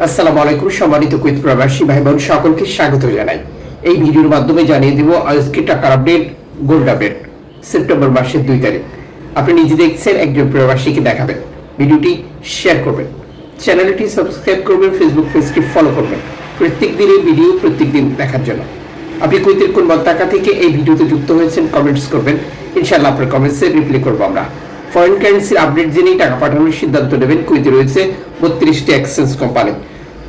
আসসালামু আলাইকুম, সম্মানিত কুইত প্রবাসী ভাই বোন সকলকে স্বাগত জানাই। এই ভিডিওর মাধ্যমে জানিয়ে দেব আজকে টাকার আপডেট, গোল্ড আপডেট, সেপ্টেম্বর মাসের দুই তারিখ। আপনি নিজে দেখছেন, একজন প্রবাসীকে দেখাবেন। ভিডিওটি শেয়ার করবেন। চ্যানেলটি সাবস্ক্রাইব করবেন, ফেসবুক পেজটি ফলো করবেন। প্রত্যেক দিনের ভিডিও প্রত্যেক দিন দেখার জন্য। আপনি কুইতের কোন মন্তাকা থেকে এই ভিডিওতে যুক্ত হয়েছেন, কমেন্টস করবেন। ইনশাআল্লাহ আপনার কমেন্টসে রিপ্লাই করব আমরা। ফরেন কারেন্সির আপডেট জেনেই টাকা পাঠানোর সিদ্ধান্ত নেবেন। কুইতে রয়েছে বত্রিশটি এক্সচেঞ্জ কোম্পানি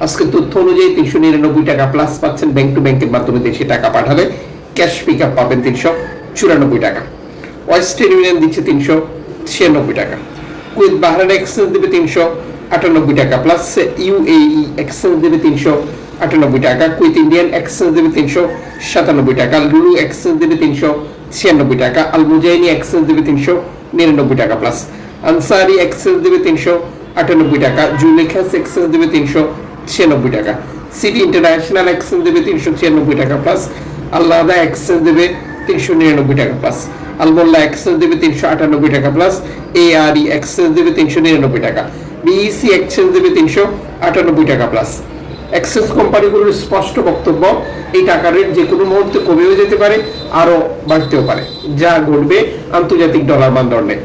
আজকে তথ্য অনুযায়ী তিনশো নিরানব্বই টাকা প্লাস পাচ্ছেন ব্যাংক টু ব্যাংকের মাধ্যমে দেশে টাকা পাঠালে। ক্যাশ পিক আপ পাবেন তিনশো চুরানব্বই টাকা। ওয়েস্টার্ন ইউনিয়ন দিচ্ছে তিনশো ছিয়ানব্বই টাকা। কুয়েত বাহরান এক্সচেঞ্জ দেবে তিনশো আটানব্বই টাকা প্লাস ইউএই এক্সচেঞ্জ দেবে তিনশো আটানব্বই টাকা। কুয়েত ইন্ডিয়ান এক্সচেঞ্জ দেবে তিনশো সাতানব্বই টাকা। লুলু এক্সচেঞ্জ দেবে তিনশো ছিয়ানব্বই টাকা। আল মুজাইনি এক্সচেঞ্জ দেবে তিনশো নিরানব্বই টাকা প্লাস আনসারি এক্সচেঞ্জ দেবে তিনশো আটানব্বই টাকা, জুলেখাস এক্সচেঞ্জ দেবে তিনশো ছিয়ানব্বই টাকা। সিটি ইন্টারন্যাশনাল এক্সচেঞ্জ দেবে তিনশো ছিয়ানব্বই টাকা প্লাস আল্লাদা এক্সচেঞ্জ দেবে তিনশো নিরানব্বই টাকা প্লাস আলমোল্লা এক্সচেঞ্জ দেবে তিনশো আটানব্বই টাকা প্লাস এ আর ই এক্সচেঞ্জ দেবে তিনশো নিরানব্বই টাকা। বিইসি এক্সচেঞ্জ দেবে তিনশো আটানব্বই টাকা প্লাস এক্সেস কোম্পানিগুলোর স্পষ্ট বক্তব্য, এই টাকা রেট যে কোনো মুহূর্তে কমেও যেতে পারে, আরও বাড়তেও পারে। যা ঘটবে আন্তর্জাতিক ডলার মানদণ্ডে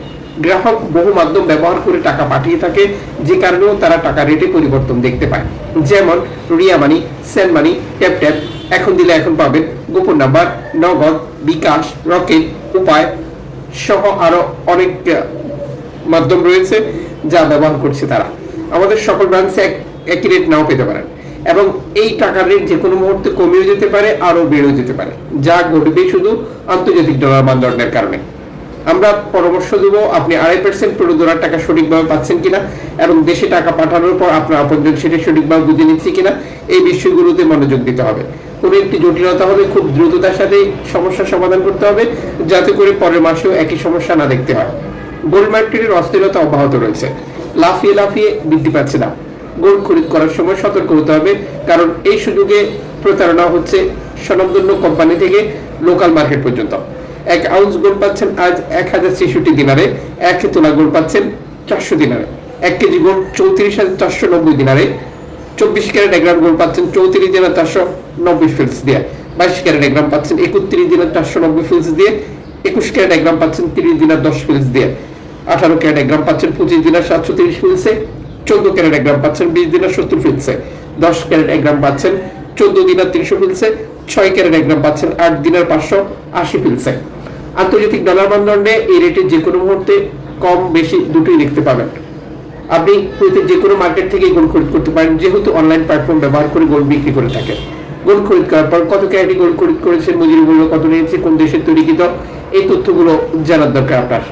গ্রাহক বহু মাধ্যম ব্যবহার করে টাকা পাঠিয়ে থাকে, যে কারণেও তারা টাকা রেটে পরিবর্তন দেখতে পায়। যেমন Ria money send money, tap tap, এখন দিলে এখন পাবেন গোপন নাম্বার, নগদ, বিকাশ, রকেট, উপায় সহ আরও অনেক মাধ্যম রয়েছে যা ব্যবহার করছে তারা। আমাদের সকল ব্রাঞ্চে এক, একই রেট নাও পেতে পারেন। এবং এই টাকার রেট যে কোনো মুহূর্তে কমেও যেতে পারে, আরও বেড়েও যেতে পারে। যা ঘটবে শুধু আন্তর্জাতিক ডলার মানদণ্ডের কারণে। আমরা পরামর্শ দেব, আপনি আড়াই পার্সেন্ট প্রণোদনার টাকা সঠিকভাবে পাচ্ছেন কিনা এবং দেশে টাকা পাঠানোর পর আপনার আপনজন সেটা সঠিকভাবে বুঝে নিচ্ছে কিনা, এই বিষয়গুলোতে মনোযোগ দিতে হবে। কোনো একটি জটিলতা হলে খুব দ্রুততার সাথে সমস্যার সমাধান করতে হবে, যাতে করে পরের মাসেও একই সমস্যা না দেখতে হয়। গোল্ড মার্কেটের অস্থিরতা অব্যাহত রয়েছে। লাফিয়ে লাফিয়ে বৃদ্ধি পাচ্ছে না। গোল্ড খরিদ করার সময় সতর্ক হতে হবে, কারণ এই সুযোগে প্রতারণা হচ্ছে স্বনামধন্য কোম্পানি থেকে লোকাল মার্কেট পর্যন্ত। এক আউন্স গোল্ড পাচ্ছেন আজ এক হাজার ছেষট্টি দিনারে, এক তোলা গোল্ড পাচ্ছেন চারশো দিনারে। এক কেজি গোল্ড চৌত্রিশ হাজার চারশো নব্বই দিনারে, চব্বিশ ক্যারেট এক গ্রাম গোল্ড পাচ্ছেন চৌত্রিশ দিনার চারশো নব্বই ফিলস দিয়ে। বাইশ ক্যারেট এক গ্রাম পাচ্ছেন একত্রিশ দিনার চারশো নব্বই ফিলস দিয়ে, একুশ ক্যারেট এক গ্রাম পাচ্ছেন তিরিশ দিনার দশ ফিলস দিয়ে। আঠারো ক্যারেট এক গ্রাম পাচ্ছেন পঁচিশ দিনার সাতশো তিরিশ ফিলসে চোদ্দ ক্যারেট এক গ্রাম পাচ্ছেন, বিশ দিনের সত্তর ফিলসে দশ ক্যারেট এক গ্রাম পাচ্ছেন, চোদ্দ দিনের তিনশো ফিলসে ছয় ক্যারেট এক গ্রাম পাচ্ছেন, আট দিনের পাঁচশো আশি ফিলসে আন্তর্জাতিক ডলার মানদণ্ডে এই রেটে যে কোনো মুহূর্তে কম বেশি দুটোই দেখতে পাবেন। আপনি কুয়েতের যে কোনো মার্কেট থেকে গোল্ড খরিদ করতে পারেন, যেহেতু অনলাইন প্ল্যাটফর্ম ব্যবহার করে গোল্ড বিক্রি করে থাকেন গোল্ড খরিদ করার পর কত ক্যারেটে গোল্ড খরিদ করেছেন, মজুরি মূল্য কত নিয়েছে, কোন দেশের তৈরিকৃত, এই তথ্যগুলো জানার দরকার আপনার।